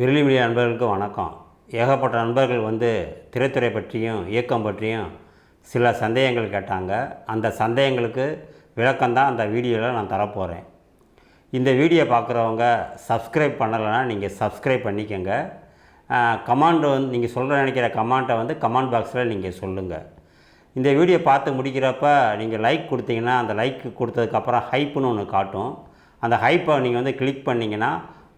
விரலி மீடியா நண்பர்களுக்கு வணக்கம். ஏகப்பட்ட நண்பர்கள் வந்து திரைத்துறை பற்றியும் இயக்கம் பற்றியும் சில சந்தேகங்கள் கேட்டாங்க. அந்த சந்தேகங்களுக்கு விளக்கம்தான் அந்த வீடியோவில் நான் தரப்போகிறேன் இந்த வீடியோ பார்க்குறவங்க சப்ஸ்கிரைப் பண்ணலைன்னா நீங்கள் சப்ஸ்கிரைப் பண்ணிக்கோங்க. கமாண்டு வந்து நீங்கள் சொல்கிற நினைக்கிற கமாண்ட்டை வந்து கமாண்ட் பாக்ஸில் நீங்கள் சொல்லுங்கள் இந்த வீடியோ பார்த்து முடிக்கிறப்ப நீங்கள் லைக் கொடுத்தீங்கன்னா அந்த லைக் கொடுத்ததுக்கப்புறம் ஹைப்புன்னு ஒன்று காட்டும். அந்த ஹைப்பை நீங்கள் வந்து கிளிக் பண்ணிங்கன்னா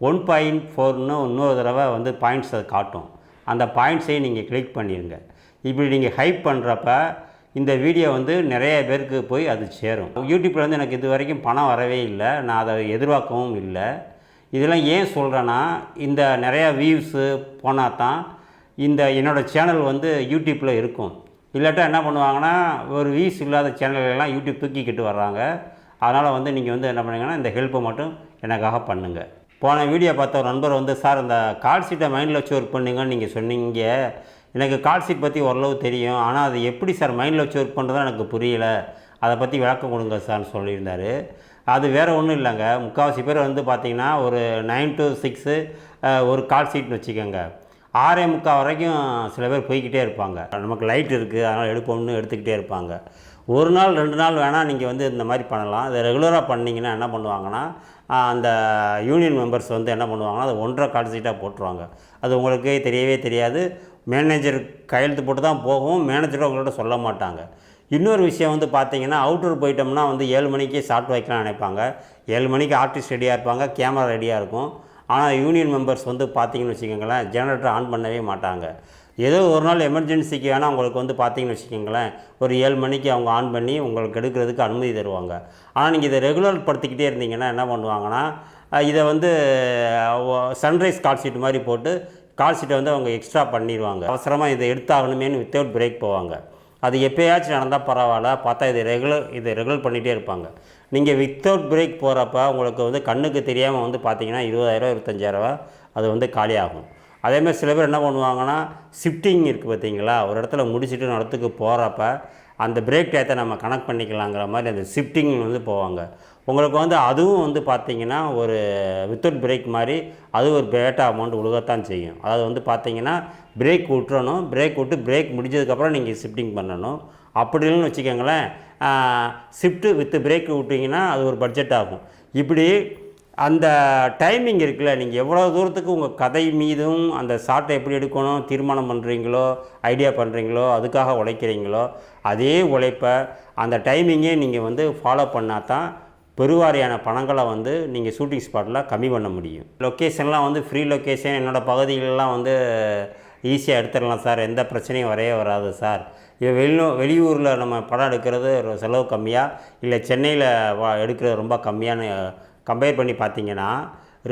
ஒன் பாயிண்ட் ஃபோர்னு இன்னொரு தடவை வந்து பாயிண்ட்ஸ் அதை காட்டும். அந்த பாயிண்ட்ஸையும் நீங்கள் கிளிக் பண்ணிடுங்க இப்படி நீங்கள் ஹைப் பண்ணுறப்ப இந்த வீடியோ வந்து நிறைய பேருக்கு போய் அது சேரும். யூடியூப்பில் வந்து எனக்கு இது வரைக்கும் பணம் வரவே இல்லை. நான் அதை எதிர்பார்க்கவும் இல்லை. இதெல்லாம் ஏன் சொல்கிறேன்னா இந்த நிறையா வியூஸு போனால் தான் இந்த என்னோடய சேனல் வந்து யூடியூப்பில் இருக்கும். இல்லாட்டா என்ன பண்ணுவாங்கன்னா ஒரு வியூஸ் இல்லாத சேனல்கள்லாம் யூடியூப் தூக்கிக்கிட்டு வர்றாங்க. அதனால் வந்து நீங்கள் வந்து என்ன பண்ணுங்கன்னா இந்த ஹெல்ப்பை மட்டும் எனக்காக பண்ணுங்கள் போன வீடியோ பார்த்த ஒரு நண்பர் வந்து சார் அந்த கால் சீட்டை மைண்டில் வச்சு ஒர்க் பண்ணீங்கன்னு நீங்கள் சொன்னீங்க. எனக்கு கால் சீட் பற்றி ஓரளவு தெரியும். ஆனால் அது எப்படி சார் மைண்டில் வச்சு ஒர்க் பண்ணுறதா எனக்கு புரியல. அதை பற்றி விளக்கம் கொடுங்க சார்னு சொல்லியிருந்தார். அது வேறு ஒன்றும் இல்லைங்க. முக்கால்வாசி பேர் வந்து பார்த்திங்கன்னா ஒரு நைன் டு சிக்ஸு ஒரு கால் சீட்னு வச்சுக்கோங்க. ஆறே முக்கால் வரைக்கும் சில பேர் போய்கிட்டே இருப்பாங்க. நமக்கு லைட் இருக்குது அதனால் எடுப்போம்னு எடுத்துக்கிட்டே இருப்பாங்க. ஒரு நாள் ரெண்டு நாள் வேணால் நீங்கள் வந்து இந்த மாதிரி பண்ணலாம். இதை ரெகுலராக பண்ணிங்கன்னா என்ன பண்ணுவாங்கன்னா அந்த யூனியன் மெம்பர்ஸ் வந்து என்ன பண்ணுவாங்கன்னா அது ஒன்றரை கால் சீட்டாக போட்டுருவாங்க. அது உங்களுக்கே தெரியவே தெரியாது. மேனேஜர் கையெழுத்து போட்டு தான் போகும். மேனேஜரும் உங்கள்கிட்ட சொல்ல மாட்டாங்க. இன்னொரு விஷயம் வந்து பார்த்தீங்கன்னா அவுட்டர் போயிட்டோம்னா வந்து ஏழு மணிக்கு ஷார்ட் வைக்கலாம் நினைப்பாங்க. ஏழு மணிக்கு ஆர்டிஸ்ட் ரெடியாக இருப்பாங்க. கேமரா ரெடியாக இருக்கும். ஆனால் யூனியன் மெம்பர்ஸ் வந்து பார்த்தீங்கன்னு வச்சுக்கோங்களேன் ஜெனரேட்டர் ஆன் பண்ணவே மாட்டாங்க. ஏதோ ஒரு நாள் எமர்ஜென்சிக்கு வேணால் அவங்களுக்கு வந்து பார்த்தீங்கன்னு வச்சுக்கோங்களேன் ஒரு ஏழு மணிக்கு அவங்க ஆன் பண்ணி உங்களுக்கு எடுக்கிறதுக்கு அனுமதி தருவாங்க. ஆனால் நீங்கள் இதை ரெகுலர் படுத்திக்கிட்டே இருந்தீங்கன்னா என்ன பண்ணுவாங்கன்னா இதை வந்து சன்ரைஸ் கால் ஷீட் மாதிரி போட்டு கால் ஷீட்டை வந்து அவங்க எக்ஸ்ட்ரா பண்ணிடுவாங்க. அவசரமாக இதை எடுத்தாகணுமேனு வித்தவுட் பிரேக் போவாங்க. அது எப்போயாச்சும் நடந்தால் பரவாயில்ல பார்த்தா இது ரெகுலர் இதை ரெகுலர் பண்ணிகிட்டே இருப்பாங்க. நீங்கள் வித்தவுட் பிரேக் போகிறப்ப உங்களுக்கு வந்து கண்ணுக்கு தெரியாமல் வந்து பார்த்தீங்கன்னா இருபதாயிரம் இருபத்தஞ்சாயிரரூவா அது வந்து காலியாகும். அதேமாதிரி சில பேர் என்ன பண்ணுவாங்கன்னா ஷிஃப்டிங் இருக்குது பார்த்தீங்களா? ஒரு இடத்துல முடிச்சுட்டு ஒரு இடத்துக்கு போகிறப்ப அந்த பிரேக் டயத்தை நம்ம கனெக்ட் பண்ணிக்கலாங்கிற மாதிரி அந்த ஷிஃப்டிங் வந்து போவாங்க. உங்களுக்கு வந்து அதுவும் வந்து பார்த்தீங்கன்னா ஒரு வித்தவுட் பிரேக் மாதிரி அது ஒரு பேட்டா அமௌண்ட் உழுகத்தான் செய்யும். அதாவது வந்து பார்த்தீங்கன்னா பிரேக் விட்டுறணும். பிரேக் விட்டு பிரேக் முடிஞ்சதுக்கப்புறம் நீங்கள் ஷிஃப்டிங் பண்ணணும். அப்படி இல்லைன்னு வச்சுக்கோங்களேன் ஷிஃப்ட்டு வித் பிரேக் விட்டிங்கன்னா அது ஒரு பட்ஜெட் ஆகும். இப்படி அந்த டைமிங் இருக்குல்ல நீங்கள் எவ்வளோ தூரத்துக்கு உங்கள் கதை மீதும் அந்த ஷார்ட்டை எப்படி எடுக்கணும் தீர்மானம் பண்ணுறீங்களோ ஐடியா பண்ணுறீங்களோ அதுக்காக உழைக்கிறீங்களோ அதே உழைப்பை அந்த டைமிங்கே நீங்கள் வந்து ஃபாலோ பண்ணால் தான் பெருவாரியான பணங்களை வந்து நீங்கள் ஷூட்டிங் ஸ்பாட்டில் கம்மி பண்ண முடியும். லொக்கேஷன்லாம் வந்து ஃப்ரீ லொக்கேஷன் என்னோடய பகுதிகளெலாம் வந்து ஈஸியாக எடுத்துடலாம் சார். எந்த பிரச்சனையும் வரைய வராது சார். இது வெளியூ வெளியூரில் நம்ம படம் எடுக்கிறது ஒரு செலவு கம்மியாக இல்லை சென்னையில் வா எடுக்கிறது ரொம்ப கம்மியான கம்பேர் பண்ணி பார்த்தீங்கன்னா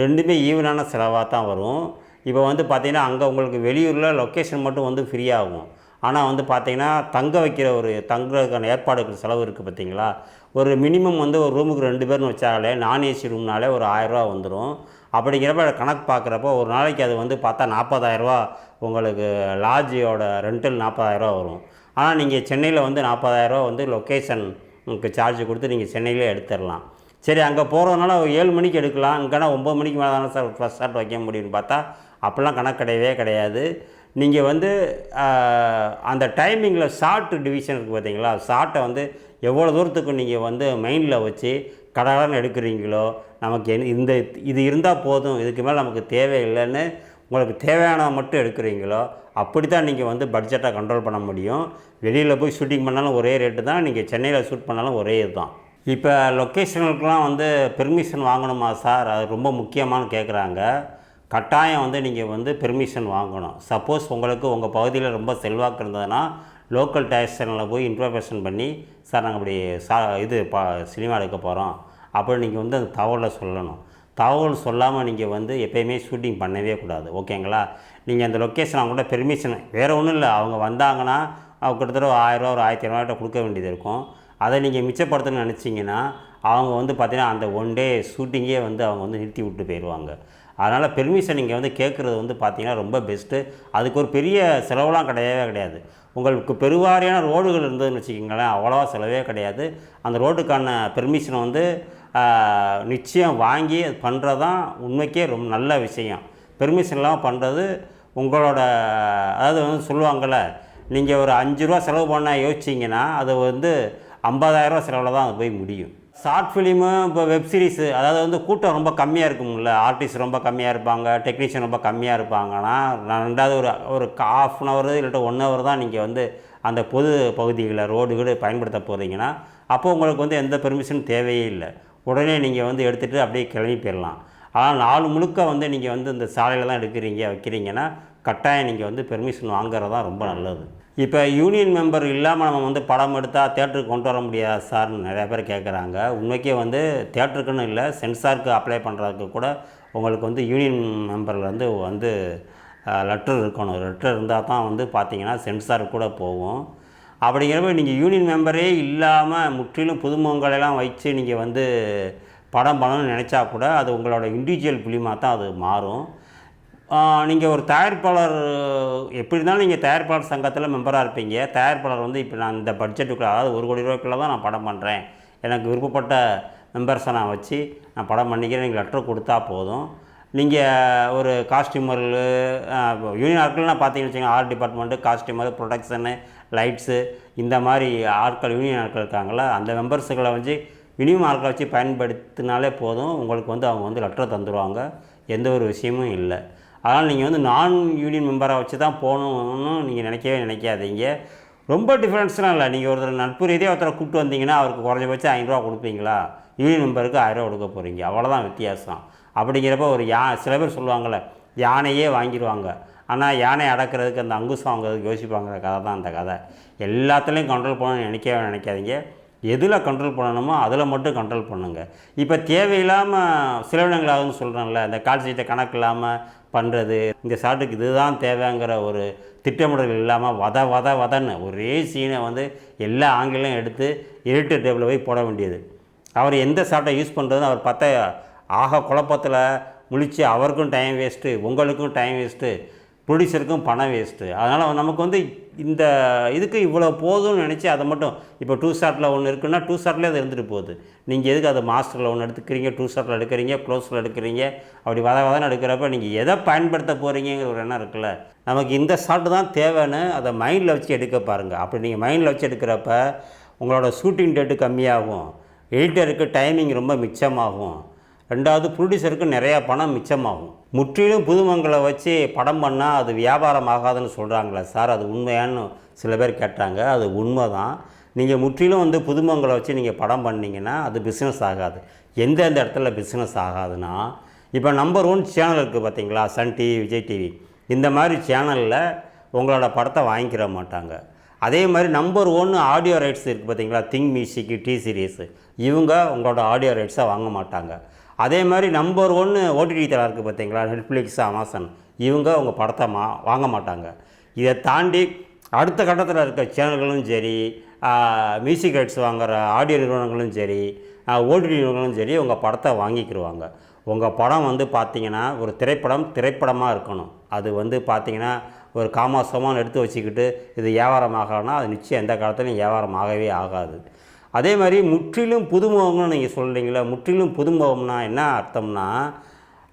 ரெண்டுமே ஈவனான செலவாக தான் வரும். இப்போ வந்து பார்த்திங்கன்னா அங்கே உங்களுக்கு வெளியூரில் லொக்கேஷன் மட்டும் வந்து ஃப்ரீயாகும். ஆனால் வந்து பார்த்திங்கன்னா தங்க வைக்கிற ஒரு தங்குறதுக்கான ஏற்பாடுகள் செலவு இருக்குது பார்த்தீங்களா? ஒரு மினிமம் வந்து ஒரு ரூமுக்கு ரெண்டு பேர்னு வச்சாலே நான் ஏசி ரூம்னாலே ஒரு ஆயரூவா வந்துடும். அப்படிங்கிறப்ப கணக்கு பார்க்குறப்போ ஒரு நாளைக்கு அது வந்து பார்த்தா நாற்பதாயிரரூவா உங்களுக்கு லாட்ஜியோட ரெண்டல் நாற்பதாயிரரூவா வரும். ஆனால் நீங்கள் சென்னையில் வந்து நாற்பதாயிரரூவா வந்து லொக்கேஷனுக்கு சார்ஜ் கொடுத்து நீங்கள் சென்னையிலே எடுத்துடலாம். சரி அங்கே போகிறதுனால ஒரு ஏழு மணிக்கு எடுக்கலாம். இங்கேனா ஒம்பது மணிக்கு மேலே தானே சார் ஃபஸ்ட் ஷாட் வைக்க முடியும்னு பார்த்தா அப்போல்லாம் கணக்கு கிடையவே கிடையாது. நீங்கள் வந்து அந்த டைமிங்கில் ஷார்ட் டிவிஷன் இருக்குது பார்த்தீங்களா? ஷார்ட்டை வந்து எவ்வளோ தூரத்துக்கு நீங்கள் வந்து மைண்டில் வச்சு கடகடன் எடுக்கிறீங்களோ நமக்கு என் இந்த இது இருந்தால் போதும். இதுக்கு மேலே நமக்கு தேவையில்லைன்னு உங்களுக்கு தேவையானதை மட்டும் எடுக்கிறீங்களோ அப்படி தான் நீங்கள் வந்து பட்ஜெட்டை கண்ட்ரோல் பண்ண முடியும். வெளியில் போய் ஷூட்டிங் பண்ணாலும் ஒரே ரேட்டு தான். நீங்கள் சென்னையில் ஷூட் பண்ணாலும் ஒரே இது தான் இப்போ லொக்கேஷனுக்கெலாம் வந்து பெர்மிஷன் வாங்கணுமா சார்? அது ரொம்ப முக்கியமானு கேட்குறாங்க கட்டாயம் வந்து நீங்கள் வந்து பெர்மிஷன் வாங்கணும். சப்போஸ் உங்களுக்கு உங்கள் பகுதியில் ரொம்ப செல்வாக்கு இருந்ததுன்னா லோக்கல் டேஷனில் போய் இன்ஃபர்மேஷன் பண்ணி சார் நாங்கள் இப்படி சா இது பா சினிமா எடுக்க போகிறோம் அப்படி நீங்கள் வந்து அந்த தகவலை சொல்லணும். தகவல் சொல்லாமல் நீங்கள் வந்து எப்பயுமே ஷூட்டிங் பண்ணவே கூடாது. ஓகேங்களா? நீங்கள் அந்த லொக்கேஷன் அவங்க கூட பெர்மிஷன் வேறு ஒன்றும் இல்லை. அவங்க வந்தாங்கன்னா அவங்க கிட்டத்தட்ட ஒரு ஆயிரரூவா ஒரு ஆயிரத்தி ஐநூறுவா கொடுக்க வேண்டியது இருக்கும். அதை நீங்கள் மிச்சப்படுத்தணும்னு நினச்சிங்கன்னா அவங்க வந்து பார்த்தீங்கன்னா அந்த ஒன் டே ஷூட்டிங்கே வந்து அவங்க வந்து நிறுத்தி விட்டு போயிடுவாங்க அதனால் பெர்மிஷன் நீங்கள் வந்து கேட்குறது வந்து பார்த்தீங்கன்னா ரொம்ப பெஸ்ட்டு அதுக்கு ஒரு பெரிய செலவெலாம் கிடையவே கிடையாது. உங்களுக்கு பெருவாரியான ரோடுகள் இருந்ததுன்னு வச்சுக்கிங்களேன் அவ்வளோவா செலவே கிடையாது. அந்த ரோட்டுக்கான பெர்மிஷனை வந்து நிச்சயம் வாங்கி அது பண்ணுறது தான் உண்மைக்கே ரொம்ப நல்ல விஷயம். பெர்மிஷன்லாம் பண்ணுறது உங்களோட அதாவது வந்து சொல்லுவாங்கள்ல நீங்கள் ஒரு அஞ்சு ரூபா செலவு பண்ண யோசிச்சிங்கன்னா அது வந்து ஐம்பதாயிரரூவா செலவில் தான் அது போய் முடியும். ஷார்ட் ஃபிலிமு இப்போ வெப் சீரிஸு அதாவது வந்து கூட்டம் ரொம்ப கம்மியாக இருக்கும்ல. ஆர்டிஸ்ட் ரொம்ப கம்மியாக இருப்பாங்க டெக்னீஷியன் ரொம்ப கம்மியாக இருப்பாங்கன்னா ரெண்டாவது ஒரு ஒரு ஹாஃப் அன் ஹவர் இல்லாட்ட ஒன் ஹவர் தான் நீங்கள் வந்து அந்த பொது பகுதியில் ரோடு வீடு பயன்படுத்த போகிறீங்கன்னா அப்போது உங்களுக்கு வந்து எந்த பெர்மிஷனும் தேவையே இல்லை. உடனே நீங்கள் வந்து எடுத்துகிட்டு அப்படியே கிளம்பி போயிடலாம். ஆனால் நாலு முழுக்க வந்து நீங்கள் வந்து இந்த சாலையில் தான் எடுக்கிறீங்க வைக்கிறீங்கன்னா கட்டாயம் நீங்கள் வந்து பெர்மிஷன் வாங்குறது தான் ரொம்ப நல்லது. இப்போ யூனியன் மெம்பர் இல்லாமல் நம்ம வந்து படம் எடுத்தால் தேட்டருக்கு கொண்டு வர முடியாது சார்னு நிறையா பேர் கேட்குறாங்க உண்மைக்கே வந்து தேட்டருக்குன்னு இல்லை சென்சாருக்கு அப்ளை பண்ணுறதுக்கு கூட உங்களுக்கு வந்து யூனியன் மெம்பர்லேருந்து வந்து லெட்டர் இருக்கணும். லெட்டர் இருந்தால் தான் வந்து பார்த்தீங்கன்னா சென்சார் கூட போகும். அப்படிங்கிறப்ப நீங்கள் யூனியன் மெம்பரே இல்லாமல் முற்றிலும் புதுமுகங்களெல்லாம் வச்சு நீங்கள் வந்து படம் பண்ணணும்னு நினச்சா கூட அது உங்களோட இண்டிவிஜுவல் ஃபிலிமாக தான் அது மாறும். நீங்கள் ஒரு தயாரிப்பாளர் எப்படி இருந்தாலும் நீங்கள் தயாரிப்பாளர் சங்கத்தில் மெம்பராக இருப்பீங்க. தயாரிப்பாளர் வந்து இப்போ நான் இந்த பட்ஜெட்டுக்குள்ள அதாவது ஒரு கோடி ரூபாய்க்குள்ள தான் நான் படம் பண்ணுறேன் எனக்கு விருப்பப்பட்ட மெம்பர்ஸை நான் வச்சு நான் படம் பண்ணிக்கிறேன். நீங்கள் லெட்டர் கொடுத்தா போதும். நீங்கள் ஒரு காஸ்டியூமர் யூனியன் ஆட்கள்லாம் பார்த்தீங்கன்னு வச்சுக்கோங்க art department costumer production lights இந்த மாதிரி ஆட்கள் யூனியன் ஆட்கள் இருக்காங்களா அந்த மெம்பர்ஸுகளை வச்சு மினிமம் ஆட்களை வச்சு பயன்படுத்தினாலே போதும். உங்களுக்கு வந்து அவங்க வந்து லெட்டர் தந்துடுவாங்க எந்த ஒரு விஷயமும் இல்லை. அதனால் நீங்கள் வந்து நான் யூனியன் மெம்பராக வச்சு தான் போகணுன்னு நீங்கள் நினைக்கவே நினைக்காதீங்க. ரொம்ப டிஃப்ரென்ஸ்லாம் இல்லை. நீங்கள் ஒருத்தர் நட்பு ரீதியாக ஒருத்தரை கூப்பிட்டு வந்தீங்கன்னா அவருக்கு குறைஞ்சபட்சம் ஐநூறுரூவா கொடுப்பீங்களா? யூனியன் மெம்பருக்கு ஆயிரரூவா கொடுக்க போகிறீங்க அவ்வளோதான் வித்தியாசம். அப்படிங்கிறப்ப ஒரு யா சில பேர் சொல்லுவாங்கள்ல யானையே வாங்கிடுவாங்க ஆனால் யானை அடக்கிறதுக்கு அந்த அங்குசம் வாங்குறதுக்கு யோசிப்பாங்கிற கதை தான் அந்த கதை. எல்லாத்துலேயும் கண்ட்ரோல் பண்ணணும்னு நினைக்கவே நினைக்காதீங்க. எதில் கண்ட்ரோல் பண்ணணுமோ அதில் மட்டும் கண்ட்ரோல் பண்ணுங்கள் இப்போ தேவையில்லாமல் செலவினங்களாகுதுன்னு சொல்கிறேன்ல இந்த கால் சீட்டை கணக்கு இல்லாமல் பண்ணுறது இந்த ஷாட்டுக்கு இதுதான் தேவைங்கிற ஒரு திட்டமிடல் இல்லாமல் வத வத வதன்னு ஒரே சீனை வந்து எல்லா ஆங்கிலையும் எடுத்து எடிட்டர் டேபிளில் போய் போட வேண்டியது. அவர் எந்த ஷாட்டை யூஸ் பண்ணுறதுன்னு அவர் பார்த்தா ஆக குழப்பத்தில் முழிச்சு அவருக்கும் டைம் வேஸ்ட்டு உங்களுக்கும் டைம் வேஸ்ட்டு ப்ரொடியூசருக்கும் பணம் வேஸ்ட்டு அதனால் நமக்கு வந்து இந்த இதுக்கு இவ்வளோ போதும்னு நினச்சி அதை மட்டும் இப்போ டூ ஷார்ட்டில் ஒன்று இருக்குன்னா டூ ஷார்ட்லேயே அது இருந்துட்டு போகுது. நீங்கள் எதுக்கு அதை மாஸ்டரில் ஒன்று எடுத்துக்கிறீங்க? டூ ஷார்ட்டில் எடுக்கிறீங்க? க்ளோஸில் எடுக்கிறீங்க? அப்படி வத வதன்னு எடுக்கிறப்ப நீங்கள் எதை பயன்படுத்த போகிறீங்கிற ஒரு எண்ணம் இருக்குல்ல. நமக்கு இந்த ஷார்ட்டு தான் தேவைன்னு அதை மைண்டில் வச்சு எடுக்க பாருங்கள் அப்படி நீங்கள் மைண்டில் வச்சு எடுக்கிறப்ப உங்களோட ஷூட்டிங் டேட்டு கம்மியாகும். எடிட்டருக்கு டைமிங் ரொம்ப மிச்சமாகும். ரெண்டாவது ப்ரொடியூசருக்கு நிறையா பணம் மிச்சமாகும். முற்றிலும் புதுமங்களை வச்சு படம் பண்ணால் அது வியாபாரம் ஆகாதுன்னு சொல்கிறாங்களே சார். அது உண்மையான்னு சில பேர் கேட்டாங்க. அது உண்மை தான் நீங்கள் முற்றிலும் வந்து புதுமங்களை வச்சு நீங்கள் படம் பண்ணீங்கன்னா அது பிஸ்னஸ் ஆகாது. எந்தெந்த இடத்துல பிஸ்னஸ் ஆகாதுன்னா இப்போ நம்பர் ஒன் சேனல் இருக்குது பார்த்தீங்களா சன் டிவி விஜய் டிவி. இந்த மாதிரி சேனலில் உங்களோட படத்தை வாங்கிக்கிற மாட்டாங்க. அதே மாதிரி நம்பர் ஒன்று ஆடியோ ரைட்ஸ் இருக்குது பார்த்தீங்களா திங் மியூசிக்கு டி சீரீஸு இவங்க உங்களோட ஆடியோ ரைட்ஸை வாங்க மாட்டாங்க. அதே மாதிரி நம்பர் ஒன்று ஓடிடி தலா இருக்குது பார்த்தீங்களா? நெட்ஃப்ளிக்ஸ் அமேசான் இவங்க உங்கள் படத்தை மா வாங்க மாட்டாங்க. இதை தாண்டி அடுத்த கட்டத்தில் இருக்க சேனல்களும் சரி மியூசிக் ரைட்ஸ் வாங்குகிற ஆடியோ நிறுவனங்களும் சரி ஓடிடி நிறுவனங்களும் சரி உங்கள் படத்தை வாங்கிக்கிடுவாங்க உங்கள் படம் வந்து பார்த்தீங்கன்னா ஒரு திரைப்படம் திரைப்படமாக இருக்கணும். அது வந்து பார்த்தீங்கன்னா ஒரு காமாசமாக எடுத்து வச்சுக்கிட்டு இது வியாபாரம் ஆகலைன்னா அது நிச்சயம் எந்த காலத்துலையும் வியாபாரம் ஆகவே ஆகாது. அதே மாதிரி முற்றிலும் புதுமுகம்னு நீங்கள் சொல்கிறீங்களே முற்றிலும் புதுமுகம்னா என்ன அர்த்தம்னா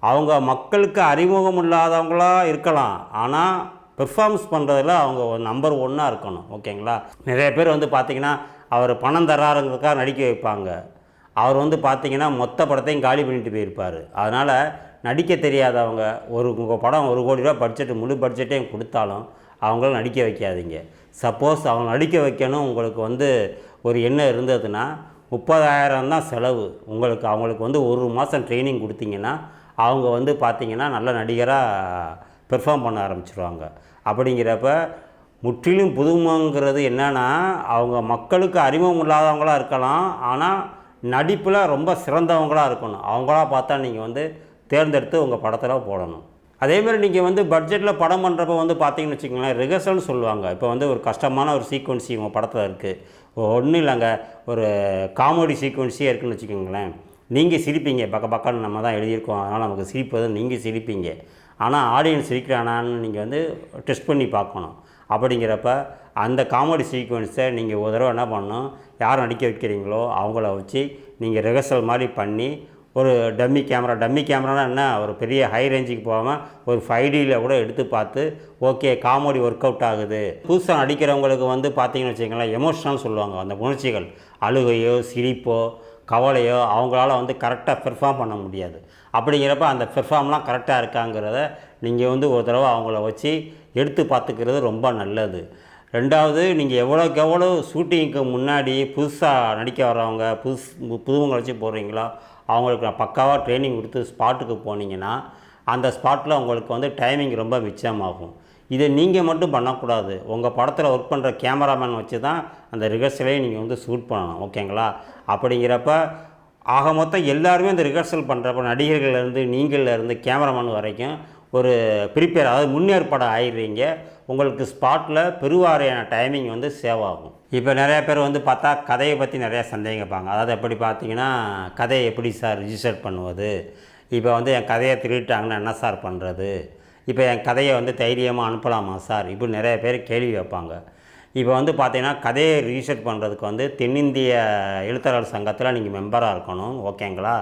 அவங்க மக்களுக்கு அறிமுகம் இல்லாதவங்களா இருக்கலாம். ஆனால் பெர்ஃபார்மன்ஸ் பண்ணுறதுல அவங்க நம்பர் ஒன்னாக இருக்கணும். ஓகேங்களா? நிறைய பேர் வந்து பார்த்திங்கன்னா அவர் பணம் தர்றாருங்கிறதுக்காக நடிக்க வைப்பாங்க. அவர் வந்து பார்த்திங்கன்னா மொத்த படத்தையும் காலி பண்ணிட்டு போயிருப்பார். அதனால் நடிக்க தெரியாதவங்க ஒரு உங்கள் படம் ஒரு கோடி ரூபா பட்ஜெட் முழு பட்ஜெட்டையும் கொடுத்தாலும் அவங்கள நடிக்க வைக்காதீங்க. சப்போஸ் அவங்க நடிக்க வைக்கணும் உங்களுக்கு வந்து ஒரு எண்ணம் இருந்ததுன்னா முப்பதாயிரம் தான் செலவு. உங்களுக்கு அவங்களுக்கு வந்து ஒரு மாதம் ட்ரைனிங் கொடுத்தீங்கன்னா அவங்க வந்து பார்த்திங்கன்னா நல்ல நடிகராக பெர்ஃபார்ம் பண்ண ஆரம்பிச்சிருவாங்க. அப்படிங்கிறப்ப முற்றிலும் புதுமைங்கிறது என்னென்னா அவங்க மக்களுக்கு அறிமுகம் இல்லாதவங்களாக இருக்கலாம். ஆனால் நடிப்பில் ரொம்ப சிறந்தவங்களாக இருக்கணும். அவங்களா பார்த்தா நீங்கள் வந்து தேர்ந்தெடுத்து உங்கள் படத்தில் போடணும். அதேமாதிரி நீங்கள் வந்து பட்ஜெட்டில் படம் பண்ணுறப்ப வந்து பார்த்தீங்கன்னு வச்சுக்கோங்களேன் ரிஹர்சல்னு சொல்லுவாங்க. இப்போ வந்து ஒரு கஷ்டமான ஒரு சீக்வன்சி உங்கள் படத்தில் இருக்குது ஒன்றும் இல்லைங்க. ஒரு காமெடி சீக்வன்ஸே இருக்குன்னு வச்சுக்கோங்களேன். நீங்கள் சிரிப்பீங்க. பக்க பக்கம்னு நம்ம தான் எழுதியிருக்கோம். அதனால் நமக்கு சிரிப்பது நீங்கள் சிரிப்பீங்க. ஆனால் ஆடியன்ஸ் சிரிக்கிறானான்னு நீங்கள் வந்து டெஸ்ட் பண்ணி பார்க்கணும். அப்படிங்கிறப்ப அந்த காமெடி சீக்வன்ஸை நீங்கள் ஒரு தடவை என்ன பண்ணணும்? யார் நடிக்க வைக்கிறீங்களோ அவங்கள வச்சு நீங்கள் ரிஹர்சல் மாதிரி பண்ணி ஒரு டம்மி கேமரா. டம்மி கேமரானா என்ன? ஒரு பெரிய ஹை ரேஞ்சுக்கு போகாமல் ஒரு ஃபைவ் டியில் கூட எடுத்து பார்த்து ஓகே காமெடி ஒர்க் அவுட் ஆகுது. புதுசாக நடிக்கிறவங்களுக்கு வந்து பார்த்தீங்கன்னு வச்சுக்கோங்களேன் எமோஷனல் சொல்லுவாங்க. அந்த உணர்ச்சிகள் அழுகையோ சிரிப்போ கவலையோ அவங்களால வந்து கரெக்டாக பெர்ஃபார்ம் பண்ண முடியாது. அப்படிங்கிறப்ப அந்த பெர்ஃபார்ம்லாம் கரெக்டாக இருக்காங்கிறத நீங்கள் வந்து ஒரு தடவை அவங்கள வச்சு எடுத்து பார்த்துக்கிறது ரொம்ப நல்லது. ரெண்டாவது நீங்கள் எவ்வளோக்கு எவ்வளோ ஷூட்டிங்க்கு முன்னாடி புதுசாக நடிக்க வர்றவங்க புதுசு புதுவங்களை வச்சு போடுறீங்களோ அவங்களுக்கு நான் பக்காவாக ட்ரைனிங் கொடுத்து ஸ்பாட்டுக்கு போனீங்கன்னா அந்த ஸ்பாட்டில் உங்களுக்கு வந்து டைமிங் ரொம்ப மிச்சமாகும். இதை நீங்கள் மட்டும் பண்ணக்கூடாது. உங்கள் படத்தில் ஒர்க் பண்ணுற கேமராமேன் வச்சு தான் அந்த ரிஹர்சலையும் நீங்கள் வந்து ஷூட் பண்ணணும் ஓகேங்களா அப்படிங்கிறப்ப ஆக மொத்தம் எல்லாருமே இந்த ரிஹர்சல் பண்ணுறப்ப நடிகர்கள்லேருந்து நீங்கள்லேருந்து கேமராமேன் வரைக்கும் ஒரு ப்ரிப்பேர் அதாவது முன்னேற்பாடு ஆயிடுறீங்க. உங்களுக்கு ஸ்பாட்டில் பெருவாரியான டைமிங் வந்து சேவ் ஆகும். இப்போ நிறையா பேர் வந்து பார்த்தா கதையை பற்றி நிறையா சந்தேகம் கேட்பாங்க அதாவது எப்படி பார்த்தீங்கன்னா கதையை எப்படி சார் ரிஜிஸ்டர் பண்ணுவது? இப்போ வந்து என் கதையை திருட்டாங்கன்னா என்ன சார் பண்ணுறது? இப்போ என் கதையை வந்து தைரியமாக அனுப்பலாமா சார்? இப்படி நிறைய பேர் கேள்வி வைப்பாங்க. இப்போ வந்து பார்த்தீங்கன்னா கதையை ரிஜிஸ்டர் பண்ணுறதுக்கு வந்து தென்னிந்திய எழுத்தாளர் சங்கத்தில் நீங்கள் மெம்பராக இருக்கணும் ஓகேங்களா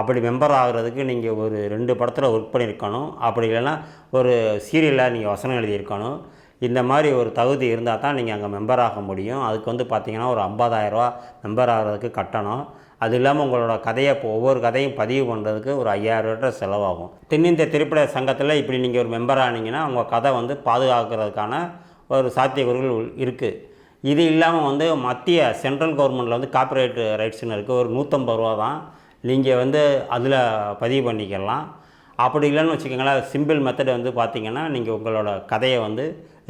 அப்படி மெம்பர் ஆகிறதுக்கு நீங்கள் ஒரு ரெண்டு படத்தில் ஒர்க் பண்ணியிருக்கணும். அப்படி இல்லைன்னா ஒரு சீரியலில் நீங்கள் வசனம் எழுதியிருக்கணும். இந்த மாதிரி ஒரு தகுதி இருந்தால் தான் நீங்கள் அங்கே மெம்பர் ஆக முடியும். அதுக்கு வந்து பார்த்தீங்கன்னா ஒரு 50000 ரூபா மெம்பர் ஆகிறதுக்கு கட்டணம். அது இல்லாமல் உங்களோட கதையை இப்போ ஒவ்வொரு கதையும் பதிவு பண்ணுறதுக்கு ஒரு ஐயாயிரம் ரூபா செலவாகும். தென்னிந்திய திரைப்பட சங்கத்தில் இப்படி நீங்கள் ஒரு மெம்பர் ஆனீங்கன்னா உங்கள் கதை வந்து பாதுகாக்கிறதுக்கான ஒரு சாத்தியக்கூறுகள் இருக்குது இது இல்லாமல் வந்து மத்திய சென்ட்ரல் கவர்மெண்ட்டில் வந்து காப்பிரைட் ரைட்ஸ்னு இருக்குது ஒரு நூற்றம்பது ரூபா தான். நீங்கள் வந்து அதில் பதிவு பண்ணிக்கலாம். அப்படி இல்லைன்னு வச்சுக்கோங்களேன் சிம்பிள் மெத்தட் வந்து பார்த்திங்கன்னா நீங்கள் உங்களோட கதையை வந்து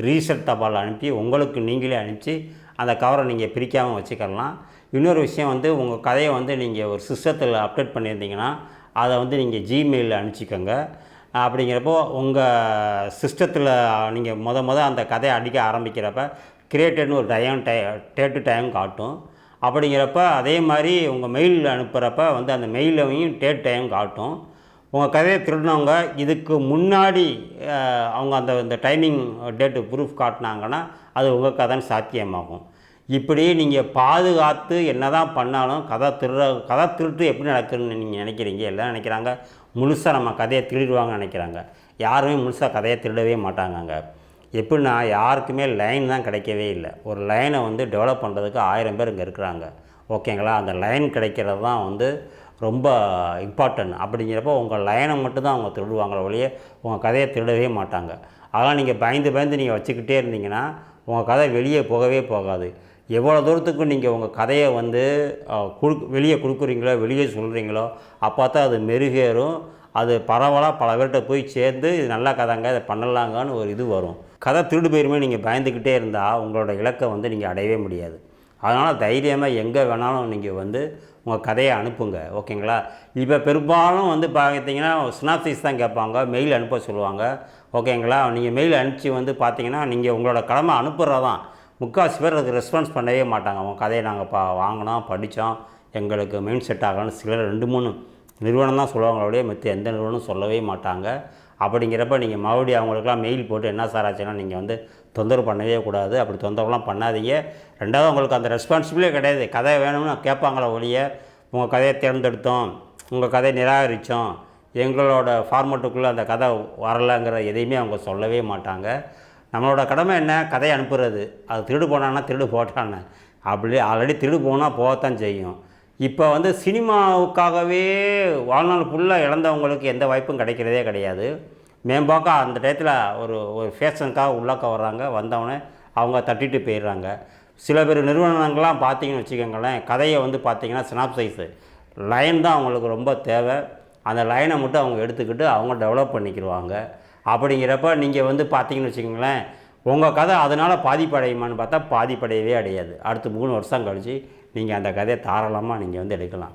ரீசெட் தபால் அனுப்பி உங்களுக்கு நீங்களே அனுப்பிச்சு அந்த கவரை நீங்கள் பிரிக்காமல் வச்சுக்கலாம். இன்னொரு விஷயம் வந்து உங்கள் கதையை வந்து நீங்கள் ஒரு சிஸ்டத்தில் அப்டேட் பண்ணியிருந்தீங்கன்னா அதை வந்து நீங்கள் ஜிமெயிலில் அனுப்பிச்சிக்கோங்க. அப்படிங்கிறப்போ உங்கள் சிஸ்டத்தில் நீங்கள் முத முத அந்த கதையை அடிக்க ஆரம்பிக்கிறப்ப கிரியேட்டட்னு ஒரு டயம் டை டேட்டு டைம் காட்டும். அப்படிங்கிறப்ப அதே மாதிரி உங்கள் மெயில் அனுப்புகிறப்ப வந்து அந்த மெயிலையும் டேட் டைம் காட்டும். உங்கள் கதையை திருடினவங்க இதுக்கு முன்னாடி அவங்க அந்த இந்த டைமிங் டேட்டு ப்ரூஃப் காட்டினாங்கன்னா அது உங்கள் கதைன்னு சாத்தியமாகும். இப்படி நீங்கள் பாதுகாத்து என்ன தான் பண்ணாலும் கதை திருட கதை திருட்டு எப்படி நடக்குதுன்னு நீங்கள் நினைக்கிறீங்க? எல்லாம் நினைக்கிறாங்க. முழுசாக நம்ம கதையை திருடுவாங்கன்னு நினைக்கிறாங்க. யாருமே முழுசாக கதையை திருடவே மாட்டாங்க எப்படின்னா யாருக்குமே லைன் தான் கிடைக்கவே இல்லை. ஒரு லைனை வந்து டெவலப் பண்ணுறதுக்கு ஆயிரம் பேர் இங்கே இருக்கிறாங்க. ஓகேங்களா? அந்த லைன் கிடைக்கிறது தான் வந்து ரொம்ப இம்பார்ட்டன்ட். அப்படிங்கிறப்போ உங்கள் லைனை மட்டும்தான் அவங்க திருடுவாங்களே ஒழிய உங்கள் கதையை திருடவே மாட்டாங்க. அதெல்லாம் நீங்கள் பயந்து பயந்து நீங்கள் வச்சுக்கிட்டே இருந்தீங்கன்னா உங்கள் கதை வெளியே போகவே போகாது. எவ்வளோ தூரத்துக்கு நீங்கள் உங்கள் கதையை வந்து கொடுக் வெளியே கொடுக்குறீங்களோ வெளியே சொல்கிறீங்களோ அப்போ தான் அது மெருகேறும். அது பரவலாக பல பேர்கிட்ட போய் சேர்ந்து இது நல்ல கதைங்க இதை பண்ணலாங்கன்னு ஒரு இது வரும். கதை திருடு போயிருமே நீங்கள் பயந்துக்கிட்டே இருந்தால் உங்களோட இலக்கை வந்து நீங்கள் அடையவே முடியாது. அதனால் தைரியமாக எங்கே வேணாலும் நீங்கள் வந்து உங்கள் கதையை அனுப்புங்க ஓகேங்களா? இப்போ பெரும்பாலும் வந்து பார்த்தீங்கன்னா ஸ்னாப்சிஸ் தான் கேட்பாங்க மெயில் அனுப்ப சொல்லுவாங்க ஓகேங்களா? நீங்கள் மெயில் அனுப்பிச்சி வந்து பார்த்தீங்கன்னா நீங்கள் உங்களோட கடமை அனுப்புகிறதான் முக்கால்வாசி பேர் அதுக்கு ரெஸ்பான்ஸ் பண்ணவே மாட்டாங்க. அவங்க கதையை நாங்கள் பா வாங்கினோம் படித்தோம் எங்களுக்கு மெயின் செட் ஆகலாம்னு சிலர் ரெண்டு மூணு நிறுவனம் தான் சொல்லுவாங்களே ஒழிய மற்ற எந்த நிறுவனம் சொல்லவே மாட்டாங்க. அப்படிங்கிறப்ப நீங்கள் மறுபடியும் அவங்களுக்குலாம் மெயில் போட்டு என்ன சார் ஆச்சுன்னா நீங்கள் வந்து தொந்தரவு பண்ணவே கூடாது. அப்படி தொந்தரவுலாம் பண்ணாதீங்க. ரெண்டாவது உங்களுக்கு அந்த ரெஸ்பான்சிபிளே கிடையாது. கதை வேணும்னு கேட்பாங்களே ஒழிய உங்கள் கதையை தேர்ந்தெடுத்தோம் உங்கள் கதையை நிராகரித்தோம் எங்களோட ஃபார்மேட்டுக்குள்ளே அந்த கதை வரலைங்கிற எதையுமே அவங்க சொல்லவே மாட்டாங்க. நம்மளோட கடமை என்ன? கதையை அனுப்புறது. அது திருடு போனான்னா திருடு போட்டான்னு அப்படி ஆல்ரெடி திருடு போனால் போகத்தான் செய்யும். இப்போ வந்து சினிமாவுக்காகவே வாழ்நாள் ஃபுல்லாக இழந்தவங்களுக்கு எந்த வாய்ப்பும் கிடைக்கிறதே கிடையாது. மேம்போக்கா அந்த டயத்தில் ஒரு ஒரு ஃபேஷனுக்காக உள்ளாக்க வர்றாங்க. வந்தவொடனே அவங்க தட்டிட்டு போயிடுறாங்க. சில பேர் நிறுவனங்கள்லாம் பார்த்தீங்கன்னு வச்சுக்கோங்களேன் கதையை வந்து பார்த்தீங்கன்னா ஸ்னாப்சைஸு லைன் தான் அவங்களுக்கு ரொம்ப தேவை. அந்த லைனை மட்டும் அவங்க எடுத்துக்கிட்டு அவங்க டெவலப் பண்ணிக்கிடுவாங்க அப்படிங்கிறப்ப நீங்கள் வந்து பார்த்தீங்கன்னு வச்சுக்கோங்களேன் உங்கள் கதை அதனால் பாதிப்படையுமான்னு பார்த்தா பாதிப்படையவே அடையாது. அடுத்து மூணு வருஷம் கழித்து நீங்கள் அந்த கதையை தாராளமாக நீங்கள் வந்து எடுக்கலாம்.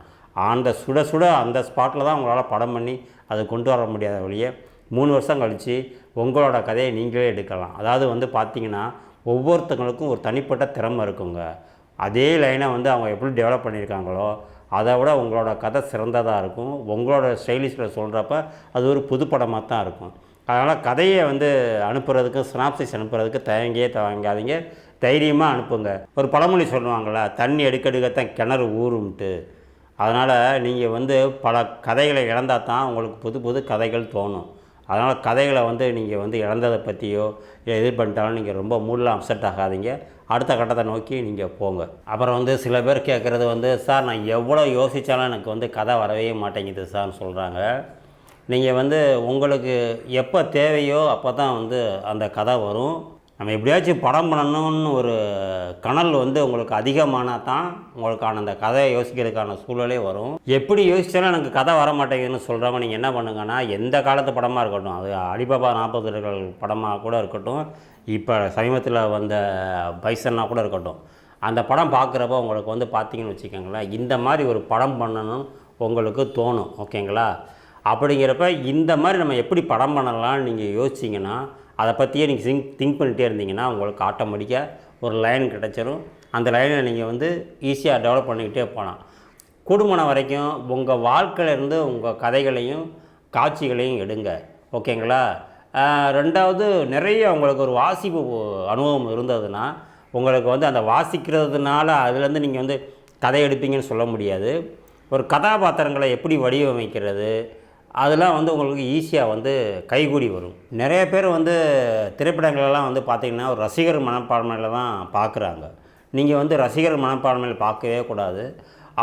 அந்த சுட சுட அந்த ஸ்பாட்டில் தான் உங்களால் படம் பண்ணி அதை கொண்டு வர முடியாத வழியே மூணு வருஷம் கழித்து உங்களோட கதையை நீங்களே எடுக்கலாம். அதாவது வந்து பார்த்தீங்கன்னா ஒவ்வொருத்தங்களுக்கும் ஒரு தனிப்பட்ட திறமை இருக்குங்க. அதே லைனை வந்து அவங்க எப்படி டெவலப் பண்ணியிருக்காங்களோ அதை விட உங்களோட கதை சிறந்ததாக இருக்கும். உங்களோட ஸ்டைலிஷில் சொல்கிறப்ப அது ஒரு புதுப்படமாக தான் இருக்கும். அதனால் கதையை வந்து அனுப்புகிறதுக்கு ஸ்னாப்சிஸ் அனுப்புகிறதுக்கு தயங்கியே தயங்காதீங்க. தைரியமாக அனுப்புங்க. ஒரு பழமொழி சொல்லுவாங்கள்ல தண்ணி எடுக்கெடுக்கத்தான் கிணறு ஊறும்ட்டு. அதனால் நீங்கள் வந்து பல கதைகளை இழந்தால் தான் உங்களுக்கு புது புது கதைகள் தோணும். அதனால் கதைகளை வந்து நீங்கள் வந்து இழந்ததை பற்றியோ இல்லை எது பண்ணிட்டாலும் நீங்கள் ரொம்ப மூடில் அப்செட் ஆகாதீங்க. அடுத்த கட்டத்தை நோக்கி நீங்கள் போங்க. அப்புறம் வந்து சில பேர் கேட்குறது வந்து சார் நான் எவ்வளோ யோசித்தாலும் எனக்கு வந்து கதை வரவே மாட்டேங்குது சார்னு சொல்கிறாங்க. நீங்கள் வந்து உங்களுக்கு எப்போ தேவையோ அப்போ தான் வந்து அந்த கதை வரும். நம்ம எப்படியாச்சும் படம் பண்ணணும்னு ஒரு கனல் வந்து உங்களுக்கு அதிகமானால் தான் உங்களுக்கான அந்த கதையை யோசிக்கிறதுக்கான சூழலே வரும். எப்படி யோசித்தாலும் எனக்கு கதை வர மாட்டேங்குதுன்னு சொல்கிறவங்க நீங்கள் என்ன பண்ணுங்கன்னா எந்த காலத்து படமாக இருக்கட்டும் அது அலிபாபா நாற்பது படமாக கூட இருக்கட்டும் இப்போ சமீபத்தில் வந்த பைசன்னா கூட இருக்கட்டும். அந்த படம் பார்க்குறப்ப உங்களுக்கு வந்து பார்த்தீங்கன்னு வச்சுக்கோங்களேன் இந்த மாதிரி ஒரு படம் பண்ணணும் உங்களுக்கு தோணும் ஓகேங்களா? அப்படிங்கிறப்ப இந்த மாதிரி நம்ம எப்படி படம் பண்ணலாம்னு நீங்கள் யோசிச்சிங்கன்னா அதை பற்றியே நீங்கள் திங்க் திங்க் பண்ணிகிட்டே இருந்தீங்கன்னா உங்களுக்கு ஆட்டோமேட்டிக்காக ஒரு லைன் கிடச்சிரும். அந்த லைனை நீங்கள் வந்து ஈஸியாக டெவலப் பண்ணிக்கிட்டே போகலாம் குடும்பம் வரைக்கும் உங்கள் வாழ்க்கையிலேருந்து உங்கள் கதைகளையும் காட்சிகளையும் எடுங்க. ஓகேங்களா ரெண்டாவது நிறைய உங்களுக்கு ஒரு வாசிப்பு அனுபவம் இருந்ததுன்னா உங்களுக்கு வந்து அந்த வாசிக்கிறதுனால அதுலேருந்து நீங்கள் வந்து கதை எடுப்பீங்கன்னு சொல்ல முடியாது. ஒரு கதாபாத்திரங்களை எப்படி வடிவமைக்கிறது? அதெல்லாம் வந்து உங்களுக்கு ஈஸியாக வந்து கைகூடி வரும். நிறைய பேர் வந்து திரைப்படங்களெல்லாம் வந்து பார்த்திங்கன்னா ஒரு ரசிகர் மனப்பான்மையில் தான் பார்க்குறாங்க. நீங்கள் வந்து ரசிகர் மனப்பான்மையில் பார்க்கவே கூடாது.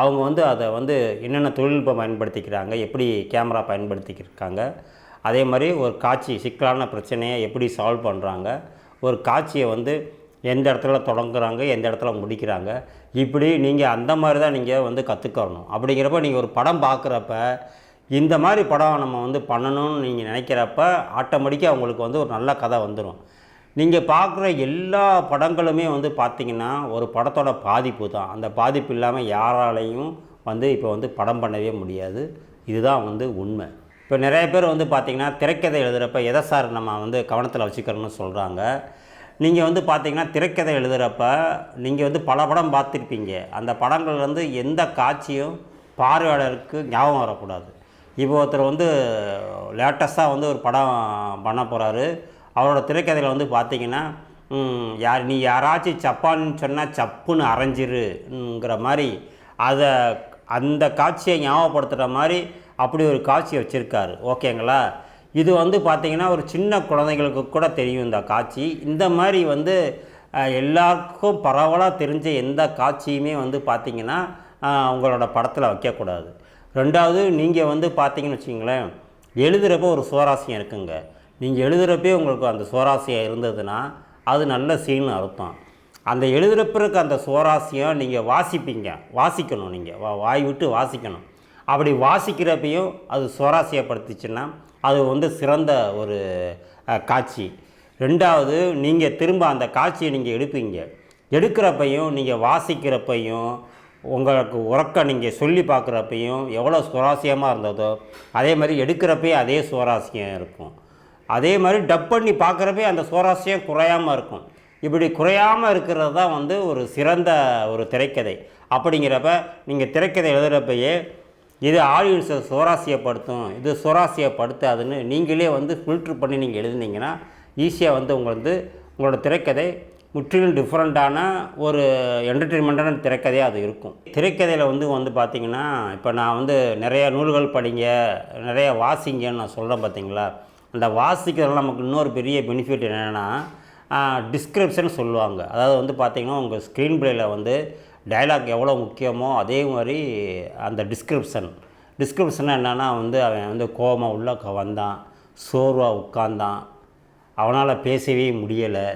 அவங்க வந்து அதை வந்து என்னென்ன தொழில்நுட்பம் பயன்படுத்திக்கிறாங்க எப்படி கேமரா பயன்படுத்திக்கிருக்காங்க அதே மாதிரி ஒரு காட்சி சிக்கலான பிரச்சனையை எப்படி சால்வ் பண்ணுறாங்க ஒரு காட்சியை வந்து எந்த இடத்துல தொடங்குறாங்க எந்த இடத்துல முடிக்கிறாங்க இப்படி நீங்கள் அந்த மாதிரி தான் நீங்கள் வந்து கற்றுக்கணும் அப்படிங்கிறப்ப நீங்கள் ஒரு படம் பார்க்குறப்ப இந்த மாதிரி படம் நம்ம வந்து பண்ணணும்னு நீங்கள் நினைக்கிறப்ப ஆட்டோமேட்டிக்காக உங்களுக்கு வந்து ஒரு நல்ல கதை வந்துடும் நீங்கள் பார்க்குற எல்லா படங்களுமே வந்து பார்த்திங்கன்னா ஒரு படத்தோட பாதிப்பு தான். அந்த பாதிப்பு இல்லாமல் யாராலையும் வந்து இப்போ வந்து படம் பண்ணவே முடியாது. இதுதான் வந்து உண்மை. இப்போ நிறைய பேர் வந்து பார்த்திங்கன்னா திரைக்கதை எழுதுகிறப்ப எதை சார் நம்ம வந்து கவனத்தில் வச்சுக்கிறோன்னு சொல்கிறாங்க நீங்கள் வந்து பார்த்தீங்கன்னா திரைக்கதை எழுதுகிறப்ப நீங்கள் வந்து பல படம் பார்த்துருப்பீங்க. அந்த படங்கள் வந்து எந்த காட்சியும் பார்வையாளருக்கு ஞாபகம் வரக்கூடாது. இப்போ ஒருத்தர் வந்து லேட்டஸ்ட்டாக வந்து ஒரு படம் பண்ண போகிறாரு அவரோட திரைக்கதையில் வந்து பார்த்தீங்கன்னா யார் நீ யாராச்சும் சப்பான்னு சொன்னால் சப்புன்னு அரைஞ்சிருங்கிற மாதிரி அதை அந்த காட்சியை ஞாபகப்படுத்துகிற மாதிரி அப்படி ஒரு காட்சி வச்சுருக்காரு. ஓகேங்களா? இது வந்து பார்த்திங்கன்னா ஒரு சின்ன குழந்தைங்களுக்கு கூட தெரியும் இந்த காட்சி. இந்த மாதிரி வந்து எல்லாருக்கும் பரவலாக தெரிஞ்ச எந்த காட்சியுமே வந்து பார்த்திங்கன்னா உங்களோட படத்தில் வைக்கக்கூடாது. ரெண்டாவது நீங்கள் வந்து பார்த்தீங்கன்னு வச்சிங்களேன் எழுதுகிறப்போ ஒரு சுவாரஸ்யம் இருக்குங்க. நீங்கள் எழுதுகிறப்பே உங்களுக்கு அந்த சுவாரஸ்யம் இருந்ததுன்னா அது நல்ல சீன் அர்த்தம். அந்த எழுதுகிறப்பிறகு அந்த சுவாரஸ்யம் நீங்கள் வாசிப்பீங்க. வாசிக்கணும் நீங்கள் வா வாய் விட்டு வாசிக்கணும். அப்படி வாசிக்கிறப்பையும் அது சுவாரஸ்யப்படுத்துச்சுன்னா அது வந்து சிறந்த ஒரு காட்சி. ரெண்டாவது நீங்கள் திரும்ப அந்த காட்சியை நீங்கள் எடுப்பீங்க. எடுக்கிறப்பையும் நீங்கள் வாசிக்கிறப்பையும் உங்களுக்கு உறக்க நீங்கள் சொல்லி பார்க்குறப்பையும் எவ்வளோ சுவாரஸ்யமாக இருந்ததோ அதே மாதிரி எடுக்கிறப்பையும் அதே சுவாரஸ்யம் இருக்கும். அதே மாதிரி டப் பண்ணி பார்க்குறப்பே அந்த சுவாரஸ்யம் குறையாமல் இருக்கும். இப்படி குறையாமல் இருக்கிறது தான் வந்து ஒரு சிறந்த ஒரு திரைக்கதை. அப்படிங்கிறப்ப நீங்கள் திரைக்கதை எழுதுகிறப்பயே இது ஆடியன்ஸை சுவாரஸ்யப்படுத்தும் இது சுவாரஸ்யப்படுத்தாதுன்னு நீங்களே வந்து ஃபில்ட்ரு பண்ணி நீங்கள் எழுதுனீங்கன்னா ஈஸியாக வந்து உங்களுக்கு உங்களோட திரைக்கதை முற்றிலும் டிஃப்ரெண்ட்டான ஒரு என்டர்டெயின்மெண்ட்டான திரைக்கதையாக அது இருக்கும். திரைக்கதையில் வந்து வந்து பார்த்திங்கன்னா இப்போ நான் வந்து நிறைய நூல்கள் படிங்க நிறைய வாசிங்கன்னு நான் சொல்கிறேன் பார்த்தீங்களா அந்த வாசிக்கிறதுல நமக்கு இன்னொரு பெரிய பெனிஃபிட் என்னென்னா டிஸ்கிரிப்ஷன் சொல்லுவாங்க. அதாவது வந்து பார்த்திங்கன்னா உங்கள் ஸ்க்ரீன் பிளேயில் வந்து டயலாக் எவ்வளோ முக்கியமோ அதே மாதிரி அந்த டிஸ்கிரிப்ஷன் டிஸ்கிரிப்ஷன் என்னென்னா வந்து அவன் வந்து கோபமாக உள்ள க- வந்தான் சோர்வாக உட்காந்தான் அவனால் பேசவே முடியலை.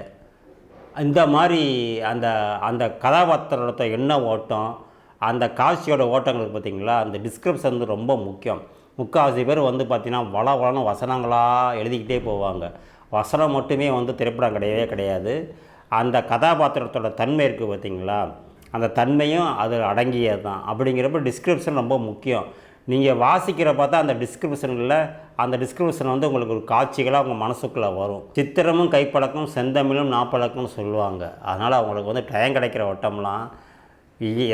இந்த மாதிரி அந்த அந்த கதாபாத்திரத்தோட என்ன ஓட்டம் அந்த காட்சியோட ஓட்டங்களுக்கு பார்த்தீங்களா? அந்த டிஸ்கிரிப்ஷன் வந்து ரொம்ப முக்கியம். முக்கால்வாசி பேர் வந்து பார்த்திங்கன்னா வள வளன வசனங்களாக எழுதிக்கிட்டே போவாங்க. வசனம் மட்டுமே வந்து திரைப்படம் கிடையவே கிடையாது. அந்த கதாபாத்திரத்தோட தன்மை இருக்குது பார்த்திங்களா? அந்த தன்மையும் அது அடங்கியது தான் அப்படிங்கிறப்ப டிஸ்கிரிப்ஷன் ரொம்ப முக்கியம். நீங்கள் வாசிக்கிற பார்த்தா அந்த டிஸ்கிரிப்ஷனில் அந்த டிஸ்கிரிப்ஷன் வந்து உங்களுக்கு ஒரு காட்சிகளாக உங்கள் மனசுக்குள்ளே வரும். சித்திரமும் கைப்பழக்கம் செந்தமிழும் நாப்பழக்கம்னு சொல்லுவாங்க. அதனால் அவங்களுக்கு வந்து டைம் கிடைக்கிற வட்டம்லாம்